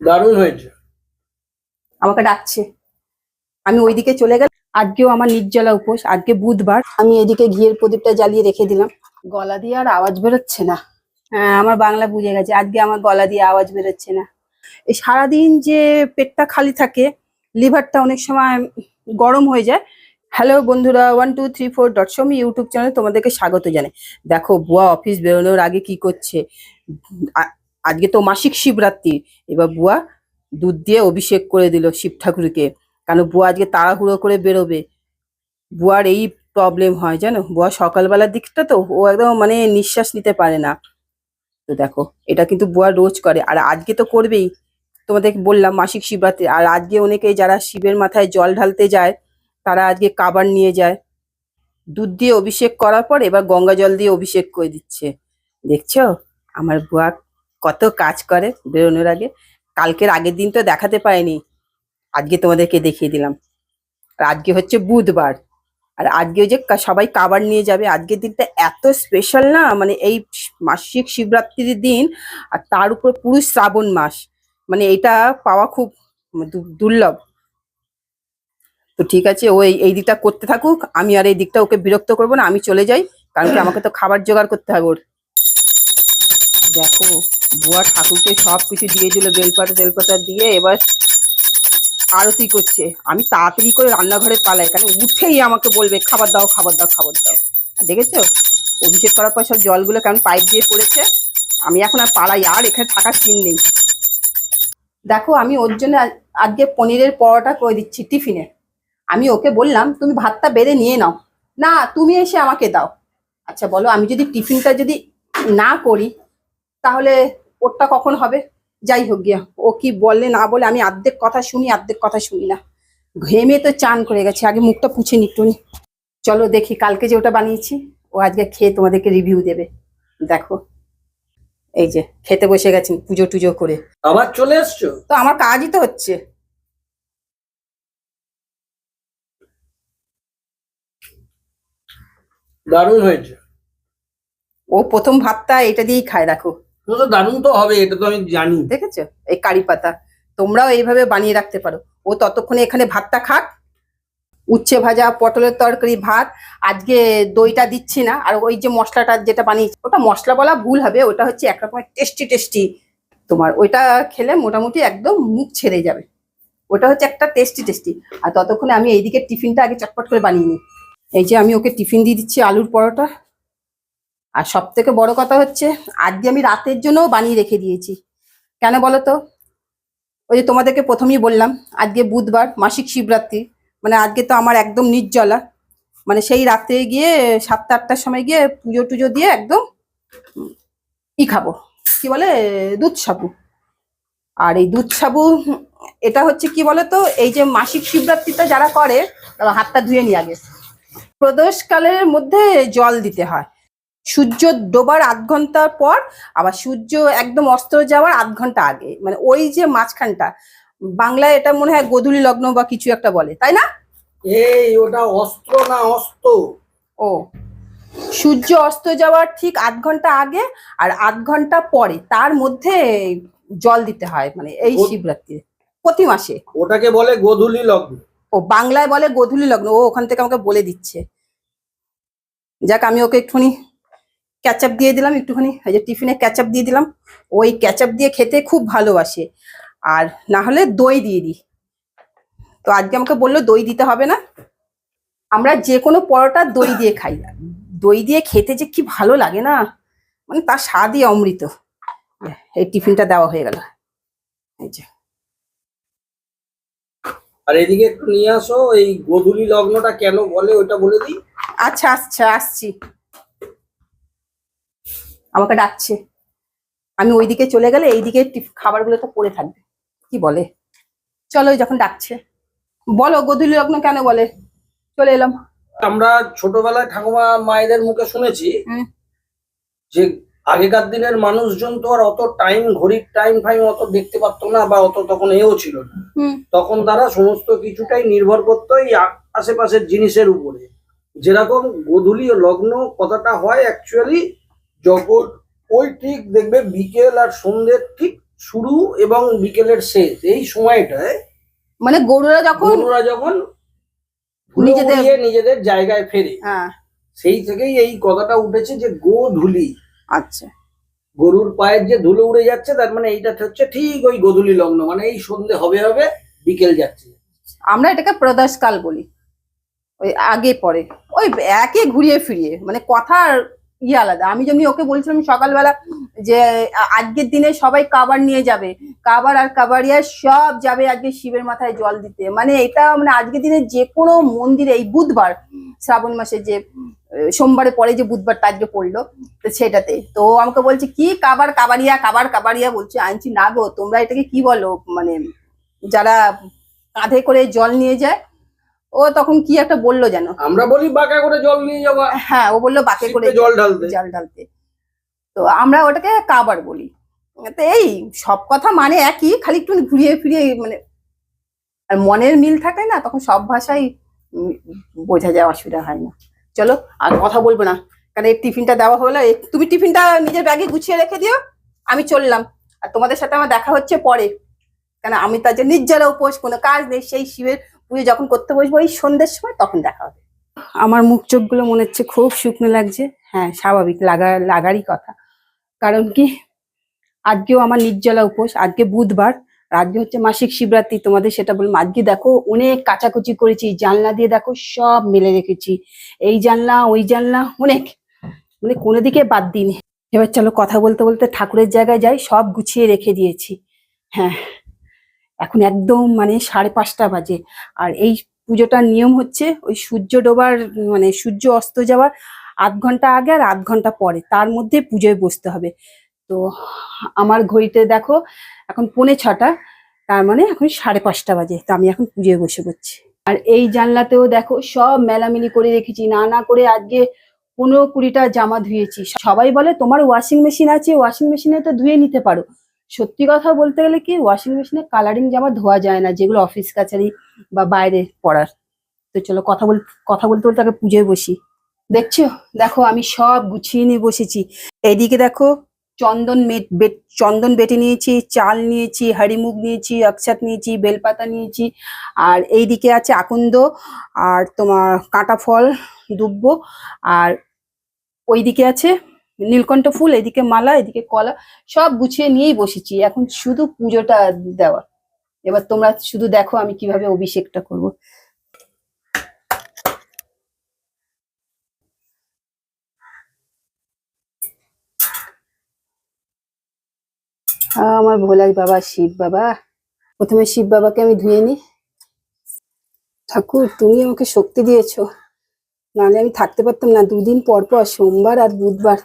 দারুণ হয়েছে। আমাকে ডাকছে। আমি ওইদিকে চলে গেলাম। আজকেও আমার নির্জলা উপোস। আজকে বুধবার। আমি এদিকে ঘিয়ের প্রদীপটা জ্বালিয়ে রেখে দিলাম। গলা দিয়ে আর আওয়াজ বেরোচ্ছে না। হ্যাঁ আমার বাংলা বুঝে গেছে। আজকে আমার গলা দিয়ে আওয়াজ বেরোচ্ছে না। এই সারাদিন যে পেটটা খালি থাকে, লিভারটা অনেক সময় গরম হয়ে যায়। হ্যালো বন্ধুরা one two three four dot সমি YouTube চ্যানেলে তোমাদেরকে স্বাগত জানাই। দেখো, বুয়া অফিস বেরোনোর আগে কি করছে? আজকে তো মাসিক শিবরাত্রি। এবার বুয়া দুধ দিয়ে অভিষেক করে দিল শিব ঠাকুরকে। কারণ বুয়া আজকে তাড়াহুড়ো করে বেরোবে? বুয়ার এই প্রবলেম হয়, জানো? বুয়া সকালবেলার দিকটা তো ও একদম মানে নিঃশ্বাস নিতে পারে না। তো দেখো, এটা কিন্তু বুয়া রোজ করে। আর আজকে তো করবেই। তোমাদের বললাম মাসিক শিবরাত্রি। আর আজকে অনেকে যারা শিবের মাথায় জল ঢালতে যায়, তারা আজকে কাবার নিয়ে যায়। দুধ দিয়ে অভিষেক করার পর এবার গঙ্গা জল দিয়ে অভিষেক করে দিচ্ছে। দেখছ? আমার বুয়া কত কাজ করে বেরোনোর আগে। কালকের আগের দিন তো দেখাতে পাইনি আজকে তোমাদেরকে দেখিয়ে দিলাম। আর আজকে হচ্ছে বুধবার। আর আজকে যে সবাই কাবার নিয়ে যাবে। আজকের দিনটা এত স্পেশাল না? মানে এই মাসিক শিবরাত্রির দিন আর তার উপর পুরো শ্রাবণ মাস। মানে এটা পাওয়া খুব দু- দুর্লভ। তো ঠিক আছে, ও এই দিকটা করতে থাকুক। আমি আর এই দিকটা ওকে বিরক্ত করব না। আমি চলে যাই। কারণ কি আমাকে তো খাবার জোগাড় করতে হবে ওর। দেখো। বুয়া ঠাকুরকে সব কিছু দিয়ে দিল, বেলপাতা তেলপাতা দিয়ে। এবার আরতি করছে। আমি তাড়াতাড়ি করে রান্নাঘরে পালাই কারণ উঠেই আমাকে বলবে, খাবার দাও খাবার দাও খাবার দাও। দেখেছ? অভিষেক করার পর সব জলগুলো কেমন পাইপ দিয়ে পড়েছে। আমি এখন আর পালাই, আর এখানে থাকার সিন নেই। দেখো, আমি ওর জন্য আজকে পনিরের পরোটা করে দিচ্ছি টিফিনে। আমি ওকে বললাম, তুমি ভাতটা বেড়ে নিয়ে নাও। না, তুমি এসে আমাকে দাও। আচ্ছা বলো, আমি যদি টিফিনটা যদি না করি তাহলে ওরটা কখন হবে? যাই হোক গিয়া ও কি বললে না বলে আমি অর্ধেক কথা শুনি অর্ধেক কথা শুনি না। ঘেমে তো চান করে গেছে আগে মুখটা পুছে নিটুনি চলো দেখি কালকে যে ওটা বানিয়েছি ও আজকে খেয়ে তোমাদেরকে রিভিউ দেবে। দেখো এই যে খেতে বসে গেছেন পুজো টুজো করে। আবার চলে এসছো? তো আমার কাজই তো হচ্ছে। দারুণ হয়েছে। ও প্রথম ভাতটা এটা দিয়েই খায় দেখো। তো দারুণ তো হবে, এটা তো আমি জানি। দেখেছ? এই কারি পাতা। তোমরাও এইভাবে বানিয়ে রাখতে পারো। ও ততক্ষণে এখানে ভাতটা খাক। উচ্ছে ভাজা, পটলের তরকারি, ভাত। আজকে দইটা দিচ্ছি না। আর ওই যে মশলাটা যেটা বানিয়েছি, ওটা মশলা বলা ভুল হবে। ওটা হচ্ছে এক রকমের টেস্টি টেস্টি তোমার ওইটা খেলে মোটামুটি একদম মুখ ছেড়ে যাবে। ওটা হচ্ছে একটা টেস্টি টেস্টি আর ততক্ষণে আমি এইদিকে টিফিনটা আগে চটপট করে বানিয়ে নিই। এই যে আমি ওকে টিফিন দিয়ে দিচ্ছি আলুর পরোটা। আর সব থেকে বড় কথা হচ্ছে, আজকে আমি রাতের জন্যও বানিয়ে রেখে দিয়েছি। কেন বলো তো ওই যে তোমাদেরকে প্রথমেই বললাম, আজকে বুধবার, মাসিক শিবরাত্রি। মানে আজকে তো আমার একদম নির্জলা। মানে সেই রাত্রে গিয়ে সাতটা, আটটার সময় গিয়ে পুজো টুজো দিয়ে একদম ই খাব। কি বলে? দুধ সাবু। আর এই দুধ সাবু, এটা হচ্ছে কি বলো তো এই যে মাসিক শিবরাত্রিটা যারা করে, তারা হাতটা ধুয়ে নিয়ে আগে। প্রদোষকালের মধ্যে জল দিতে হয়। সূর্য ডোবার আধ ঘণ্টার পর আবার সূর্য একদম অস্ত যাওয়ার আধ ঘণ্টা আগে। মানে ওই যে মাঝখানটা বাংলায় এটা মনে হয় গোধূলি লগ্ন বা কিছু একটা বলে তাই না? এই ওটা অস্ত্র না অস্ত্র ও। সূর্য অস্ত যাওয়ার ঠিক আধ ঘণ্টা আগে আর আধ ঘণ্টা পরে তার মধ্যে জল দিতে হয় মানে এই শিবরাত্রি প্রতি মাসে। ওটাকে বলে গোধূলি লগ্ন। ও বাংলায় বলে গোধূলি লগ্ন ও ওখান থেকে আমাকে বলে দিচ্ছে। যাক আমি ওকে একটুখানি ক্যাচআপ দিয়ে দিলাম একটুখানি এই যে টিফিনে ক্যাচআপ দিয়ে দিলাম। ওই ক্যাচআপ দিয়ে খেতে খুব ভালোবাসে। আর না হলে দই দিয়ে দিই। তো আজকে আমাকে বলল দই দিতে হবে না। আমরা যে কোনো পরোটা দই দিয়ে খাই। দই দিয়ে খেতে যে কি ভালো লাগে না। মানে তার স্বাদই অমৃত। এই টিফিনটা দেওয়া হয়ে গেল। এই যে। আর এদিকে একটু নিয়ে আসো এই গোধূলি লগ্নটা কেন বলে ওটা বলে দিই। আচ্ছা আচ্ছা আসছি। আমাকে ডাকছে। আমি ওইদিকে চলে গেলে এইদিকে খাবারগুলো তো পড়ে থাকবে। কি বলে? চলো যখন ডাকছে। বলো গধূলি লগ্ন কেন বলে? চলে এলাম। আমরা ছোটবেলায় ঠাকুমা মায়েদের মুখে শুনেছি যে আগেকার দিনের মানুষজন তো আর অত টাইম ঘড়ির টাইম ফাইম অত দেখতে পারতো না বা অত তখন এও ছিল না। তখন তারা সমস্ত কিছুটাই নির্ভর করতো এই আশেপাশের জিনিসের উপরে। যেরকম গোধূলি ও লগ্ন কথাটা হয় অ্যাকচুয়ালি যখন ওই ঠিক দেখবে বিকেল আর সন্ধ্যের ঠিক শুরু এবং বিকেলের শেষ। এই সময়টায় মানে গরুরা যখন গরুরা যখন নিজেদের- নিজেদের জায়গায় ফেরে হ্যাঁ। সেই থেকেই এই কথাটা উঠেছে যে গো ধুলি। আচ্ছা। গরুর পায়ের যে ধুলো উড়ে যাচ্ছে তার মানে এইটা হচ্ছে ঠিক ওই গোধূলি লগ্ন মানে এই সন্ধে হবে হবে বিকেল যাচ্ছে। আমরা এটাকে প্রদোষকাল বলি। ওই আগে পরে। ওই একে ঘুরিয়ে ফিরিয়ে মানে কথার ইয়ে আলাদা। আমি যেমনি ওকে বলছিলাম সকালবেলা যে আজকের দিনে সবাই কাবার নিয়ে যাবে। কাবার আর কাবারিয়া সব যাবে আজকে শিবের মাথায় জল দিতে। মানে এটা মানে আজকের দিনে যে কোনো মন্দিরে এই বুধবার, শ্রাবণ মাসে যে সোমবারে পরে যে বুধবারটা আজকে পড়ল, তো সেটাতে। তো আমাকে বলছে, কি কাবার কাবারিয়া কাবার কাবারিয়া বলছে, আনছি, না গো, তোমরা এটাকে কি বলো? মানে যারা কাঁধে করে জল নিয়ে যায় ও তখন কি একটা বলল যেন? আমরা বলি বাঁকা করে জল নিয়ে যাওয়া। হ্যাঁ ও বলল বাকে করে জল ঢালতে। জল ঢালতে। তো আমরা ওটাকে কাবার বলি। তো এই সব কথা মানে একই খালি একটু ঘুরিয়ে ফিরিয়ে মানে আর মনের মিল থাকে না তখন সব ভাষাই বোঝা যায় অসুবিধা হয় না। চলো আর কথা বলব না। কারণ এই টিফিনটা দেওয়া হলো। তুমি টিফিনটা নিজের ব্যাগে গুছিয়ে রেখে দিও আমি চললাম। আর তোমাদের সাথে আমার দেখা হচ্ছে পরে। কেন আমি তার যে নির্জলা উপোস কোনো কাজ নেই সেই শিবের পুজো যখন করতে বসবো ওই সন্ধ্যের সময় তখন দেখা হবে। আমার মুখ চোখগুলো মনে হচ্ছে খুব শুকনো লাগছে। হ্যাঁ স্বাভাবিক, লাগা, লাগারই কথা। কারণ কি? আজকেও আমার নির্জলা উপোস, আজকে বুধবার। আজকে হচ্ছে মাসিক শিবরাত্রি, তোমাদের সেটা বললাম। আজকে দেখো, অনেক কাচাকুচি করেছি জানলা দিয়ে দেখো, সব মেলে রেখেছি। এই জানলা, ওই জানলা, অনেক। মানে কোনো দিকে বাদ দিইনি। এবার চলো কথা বলতে বলতে ঠাকুরের জায়গায় যাই, সব গুছিয়ে রেখে দিয়েছি। হ্যাঁ এখন একদম মানে সাড়ে পাঁচটা বাজে। আর এই পুজোটার নিয়ম হচ্ছে ওই সূর্য ডোবার মানে সূর্য অস্ত যাওয়ার আধ ঘণ্টা আগে আর আধ ঘণ্টা পরে। তার মধ্যে পুজোয় বসতে হবে। তো আমার ঘড়িতে দেখো এখন পৌনে ছটা, তার মানে এখন সাড়ে পাঁচটা বাজে। তো আমি এখন পুজোয় বসে পড়ছি। আর এই জানলাতেও দেখো সব মেলামিলি করে রেখেছি। না না করে আজকে পনেরো কুড়িটা জামা ধুয়েছি। সবাই বলে তোমার ওয়াশিং মেশিন আছে, ওয়াশিং মেশিনে তো ধুয়ে নিতে পারো। সত্যি কথা বলতে গেলে কি ওয়াশিং মেশিনে কালারিং জামা ধোয়া যায় না, যেগুলো অফিস কাছারি বা বাইরে পড়ার। তো চলো কথা বল, কথা বলতে বলতে আগে পুজোয় বসি। দেখছ? দেখো আমি সব গুছিয়ে নিয়ে বসেছি। এইদিকে দেখো চন্দন বেট, চন্দন বেটে নিয়েছি, চাল নিয়েছি হাড়িমুগ নিয়েছি অক্ষাত নিয়েছি, বেলপাতা নিয়েছি। আর এইদিকে আছে আকন্দ, আর তোমার কাঁটা ফল দুব্ব, আর ওইদিকে আছে নীলকণ্ঠ ফুল, এদিকে মালা, এদিকে কলা, সব গুছিয়ে নিয়েই বসেছি। এখন শুধু পুজোটা দেওয়া এবার তোমরা শুধু দেখো আমি কীভাবে অভিষেকটা করব। আমার ভোলাই বাবা, শিব বাবা। প্রথমে শিব বাবাকে আমি ধুয়ে নিই। ঠাকুর, তুমি আমাকে শক্তি দিয়েছ। নাহলে আমি থাকতে পারতাম না। দুদিন পর পর সোমবার আর বুধবার।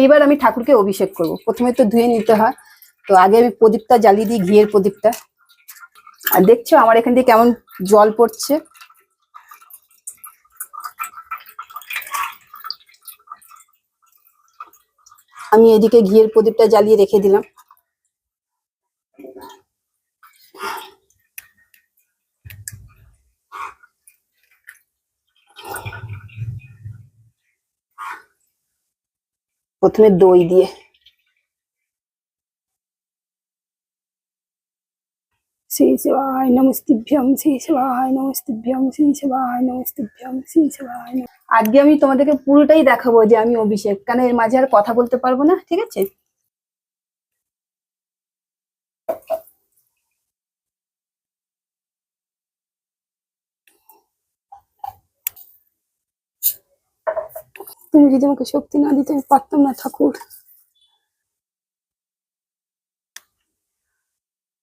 এইবার আমি ঠাকুরকে অভিষেক করব। প্রথমে তো ধুয়ে নিতে হয়। তো আগে আমি প্রদীপটা জ্বালিয়ে দিই ঘিয়ের প্রদীপটা। আর দেখছ আমার এখান থেকে কেমন জল পড়ছে। আমি এদিকে ঘিয়ের প্রদীপটা জ্বালিয়ে রেখে দিলাম। প্রথমে দই দিয়ে। শ্রী শিবায় নমস্তিভ্যম শ্রী শিবায় নমস্তিভ্যম শ্রী শিবায় নমস্তিভ্যম শ্রী শিবায় আজকে আমি তোমাদেরকে পুরোটাই দেখাবো যে আমি অভিষেক। কেন এর মাঝে আর কথা বলতে পারব না ঠিক আছে? তুমি যদি আমাকে শক্তি না দিতে, আমি পারতাম না, ঠাকুর।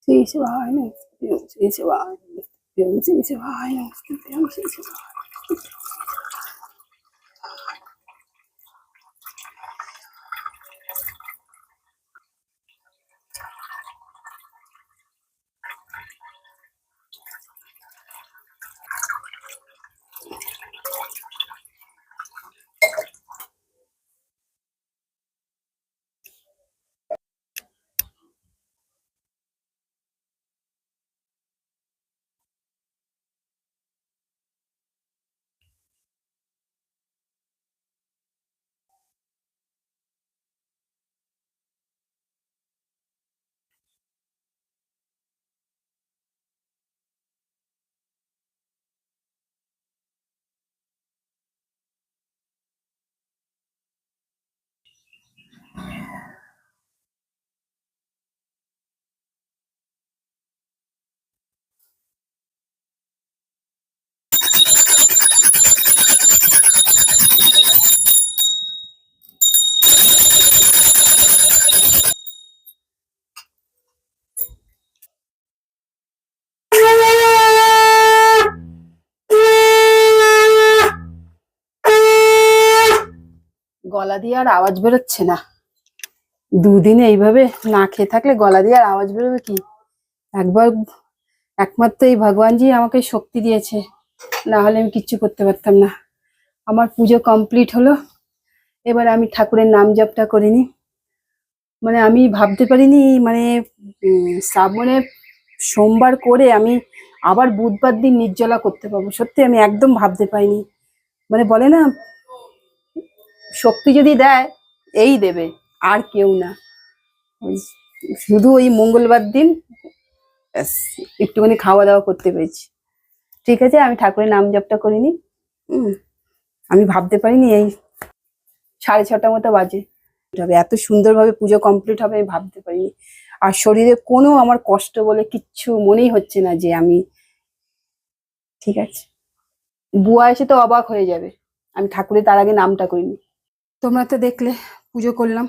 শ্রী শিবায় নমস্তিভ্যম শ্রী শিবায় নমস্তিভ্যম শ্রী শিবায় নমস্তিভ্যম শ্রী শিবায় গলা দিয়ে আর আওয়াজ বেরোচ্ছে না। দুদিনে এইভাবে না খেয়ে থাকলে গলা দিয়ে আর আওয়াজ বেরোবে কি? একবার একমাত্র এই ভগবানজি আমাকে শক্তি দিয়েছে। না হলে আমি কিচ্ছু করতে পারতাম না। আমার পুজো কমপ্লিট হলো। এবার আমি ঠাকুরের নাম জপটা করিনি। মানে আমি ভাবতে পারিনি মানে শ্রাবণে সোমবার করে আমি আবার বুধবার দিন নির্জলা করতে পারব। সত্যি আমি একদম ভাবতে পারিনি। মানে বলে না শক্তি যদি দেয়, এই দেবে, আর কেউ না। শুধু ওই মঙ্গলবার দিন একটুখানি খাওয়া দাওয়া করতে পেরেছি। ঠিক আছে, আমি ঠাকুরের নাম জপটা করিনি। আমি ভাবতে পারিনি এই সাড়ে ছটা মতো বাজে। হবে এত সুন্দরভাবে পুজো কমপ্লিট হবে, আমি ভাবতে পারিনি। আর শরীরে কোনো আমার কষ্ট বলে কিচ্ছু মনেই হচ্ছে না যে আমি ঠিক আছে। বুয়া এসে তো অবাক হয়ে যাবে। আমি ঠাকুরের তার আগে নামটা করিনি। তোমরা তো দেখলে পুজো করলাম।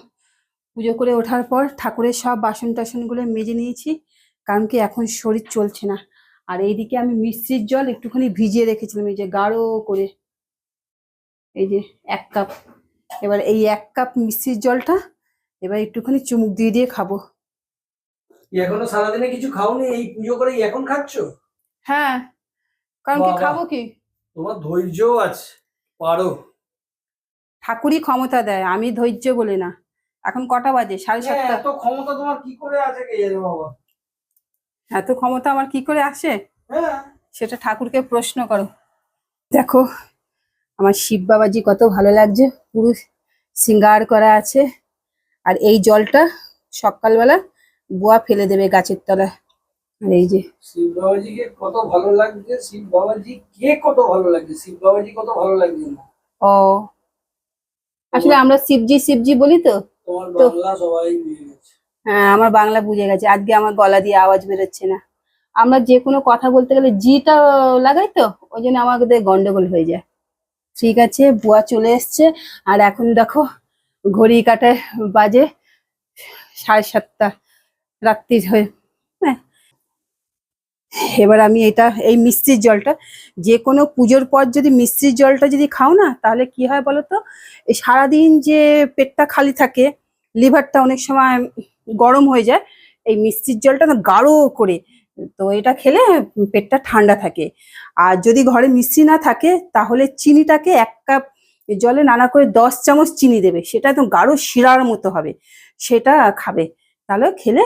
পুজো করে ওঠার পর ঠাকুরের সব বাসন টাসনগুলো মেজে নিয়েছি কারণ কি এখন শরীর চলছে না। আর এইদিকে আমি মিষ্টির জল একটুখানি ভিজিয়ে রেখেছিলাম এই যে গাঢ় করে। এই যে এক কাপ। এবার এই এক কাপ মিষ্টির জলটা এবার একটুখানি চুমুক দিয়ে দিয়ে খাব। এখনও সারাদিনে কিছু খাওনি? এই পুজো করে এখন খাচ্ছ? হ্যাঁ কারণ কি খাব কি? তোমার ধৈর্যও আছে পারো। ঠাকুরই ক্ষমতা দেয় আমি ধৈর্য বলে না। এখন কটা বাজে? সাড়ে হ্যাঁ, সাতটা। এত ক্ষমতা তোমার কি করে আছে কে জানে বাবা? এত ক্ষমতা আমার কি করে আসে? হ্যাঁ। সেটা ঠাকুরকে প্রশ্ন করো। দেখো আমার শিব বাবাজি কত ভালো লাগছে। পুরো সিঙ্গার করা আছে। আর এই জলটা সকালবেলা বুয়া ফেলে দেবে গাছের তলায়। আর এই যে শিব বাবাজিকে কত ভালো লাগছে শিব বাবাজি কে কত ভালো লাগছে? শিব বাবাজি কত ভালো লাগছে না? ও আসলে আমরা শিবজি শিবজি বলি তো? তো- বাংলা সবাই বুঝে গেছে। হ্যাঁ আমার বাংলা বুঝে গেছে। আজকে আমার গলা দিয়ে আওয়াজ বেরোচ্ছে না। আমরা যে কোনো কথা বলতে গেলে জিটা লাগাই তো ওই জন্য আমাদের গন্ডগোল হয়ে যায়। ঠিক আছে বুয়া চলে এসছে। আর এখন দেখো ঘড়ি কাটায় বাজে সাড়ে সাতটা রাত্রি হয়ে হ্যাঁ এবার আমি এটা, এই মিষ্টির জলটা, যে কোনো পুজোর পর যদি মিষ্টির জলটা যদি খাও না, তাহলে কি হয় বলো তো এই সারাদিন যে পেটটা খালি থাকে, লিভারটা অনেক সময় গরম হয়ে যায়, এই মিষ্টির জলটা না গাঢ় করে, তো এটা খেলে পেটটা ঠান্ডা থাকে। আর যদি ঘরে মিষ্টি না থাকে, তাহলে চিনিটাকে এক কাপ জলে নানা করে দশ চামচ চিনি দেবে, সেটা একদম গাঢ় শিরার মতো হবে, সেটা খাবে, তাহলে খেলে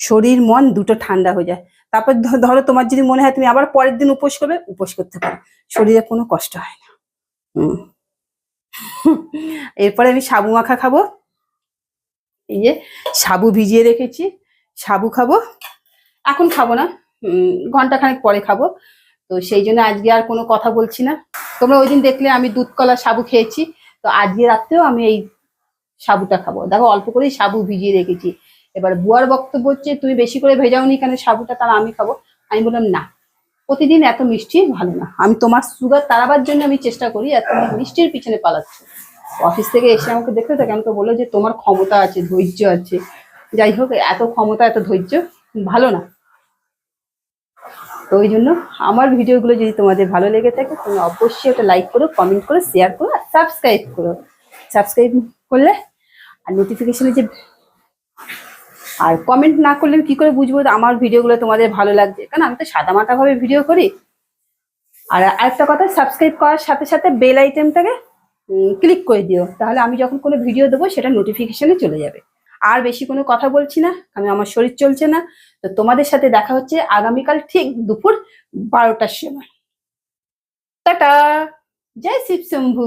শরীর, মন দুটো ঠান্ডা হয়ে যায়। তারপর ধরো তোমার যদি মনে হয় তুমি আবার পরের দিন উপোস করবে, উপোস করতে পারো। শরীরে কোনো কষ্ট হয় না। এরপরে আমি সাবু মাখা খাব। এই যে সাবু ভিজিয়ে রেখেছি। সাবু খাব। এখন খাব না। ঘন্টাখানেক পরে খাব। তো সেই জন্য আজকে আর কোনো কথা বলছি না। তোমরা ওই দিন দেখলে আমি দুধ কলা সাবু খেয়েছি। তো আজকে রাত্রেও আমি এই সাবুটা খাব। দেখো অল্প করেই সাবু ভিজিয়ে রেখেছি। এবার বুয়ার বক্তব্য হচ্ছে, তুমি বেশি করে ভেজাওনি কেন? সাবুটা তারা আমি খাব। আমি বললাম, না, প্রতিদিন এত মিষ্টি ভালো না। আমি তোমার সুগার তাড়াবার জন্য আমি চেষ্টা করি আর তুমি মিষ্টির পিছনে পালাচ্ছ। অফিস থেকে এসে আমাকে দেখতে থাকে, আমাকে বলল যে তোমার ক্ষমতা আছে, ধৈর্য আছে। যাই হোক, এত ক্ষমতা, এত ধৈর্য, ভালো না। তো ওই জন্য আমার ভিডিওগুলো যদি তোমাদের ভালো লেগে থাকে, তুমি অবশ্যই ওটা লাইক করো কমেন্ট করো শেয়ার করো, আর সাবস্ক্রাইব করো। সাবস্ক্রাইব করলে আর নোটিফিকেশনে যে আর কমেন্ট না করলে আমি কি করে বুঝব? আমার ভিডিওগুলো তোমাদের ভালো লাগছে। কারণ আমি তো সাদামাটা ভাবে ভিডিও করি। আর আরেকটা কথা সাবস্ক্রাইব করার সাথে সাথে বেল আইটেমটাকে ক্লিক করে দিও। তাহলে আমি যখন কোনো ভিডিও দেবো, সেটা নোটিফিকেশানে চলে যাবে। আর বেশি কোনো কথা বলছি না, কারণ আমার শরীর চলছে না। তো তোমাদের সাথে দেখা হচ্ছে আগামীকাল ঠিক দুপুর বারোটার সময়। টাটা! জয় শিব শম্ভু!